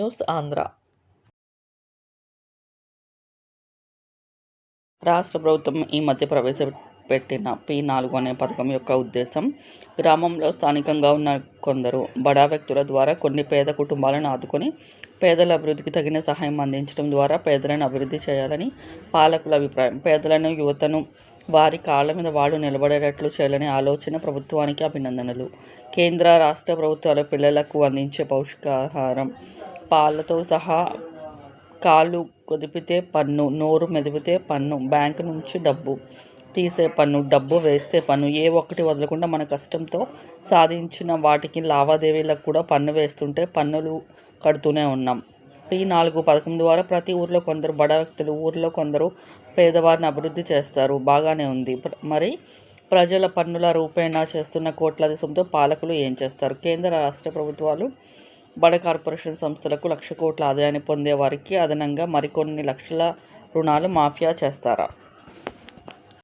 News Andhra. రాష్ట్ర ప్రభుత్వం ఈ మధ్య ప్రవేశపెట్టిన పి నాలుగు అనే పథకం యొక్క ఉద్దేశం గ్రామంలో స్థానికంగా ఉన్న కొందరు బడా వ్యక్తుల ద్వారా కొన్ని పేద కుటుంబాలను ఆదుకొని పేదల అభివృద్ధికి తగిన సహాయం అందించడం ద్వారా పేదలను అభివృద్ధి చేయాలని పాలకుల అభిప్రాయం. పేదలను యువతను వారి కాళ్ళ మీద వాళ్ళు నిలబడేటట్లు చేయాలనే ఆలోచన ప్రభుత్వానికి అభినందనలు. కేంద్ర రాష్ట్ర ప్రభుత్వాలు పిల్లలకు అందించే పౌష్టికాహారం పాలతో సహా కాలు కొదిపితే పన్ను నోరు మెదిపితే పన్ను బ్యాంకు నుంచి డబ్బు తీసే పన్ను డబ్బు వేస్తే పన్ను ఏ ఒక్కటి వదలకుండా మన కష్టంతో సాధించిన వాటికి లావాదేవీలకు కూడా పన్ను వేస్తుంటే పన్నులు కడుతూనే ఉన్నాం. పి నాలుగు పథకం ద్వారా ప్రతి ఊర్లో కొందరు బడా వ్యక్తులు ఊర్లో కొందరు పేదవారిని అభివృద్ధి చేస్తారు. బాగానే ఉంది. మరి ప్రజల పన్నుల రూపేణా చేస్తున్న కోట్లాది సొమ్ముతో పాలకులు ఏం చేస్తారు? కేంద్ర రాష్ట్ర ప్రభుత్వాలు బడ కార్పొరేషన్ సంస్థలకు లక్ష కోట్ల ఆదాయాన్ని పొందే వారికి అదనంగా మరికొన్ని లక్షల రుణాలు మాఫియా చేస్తారా?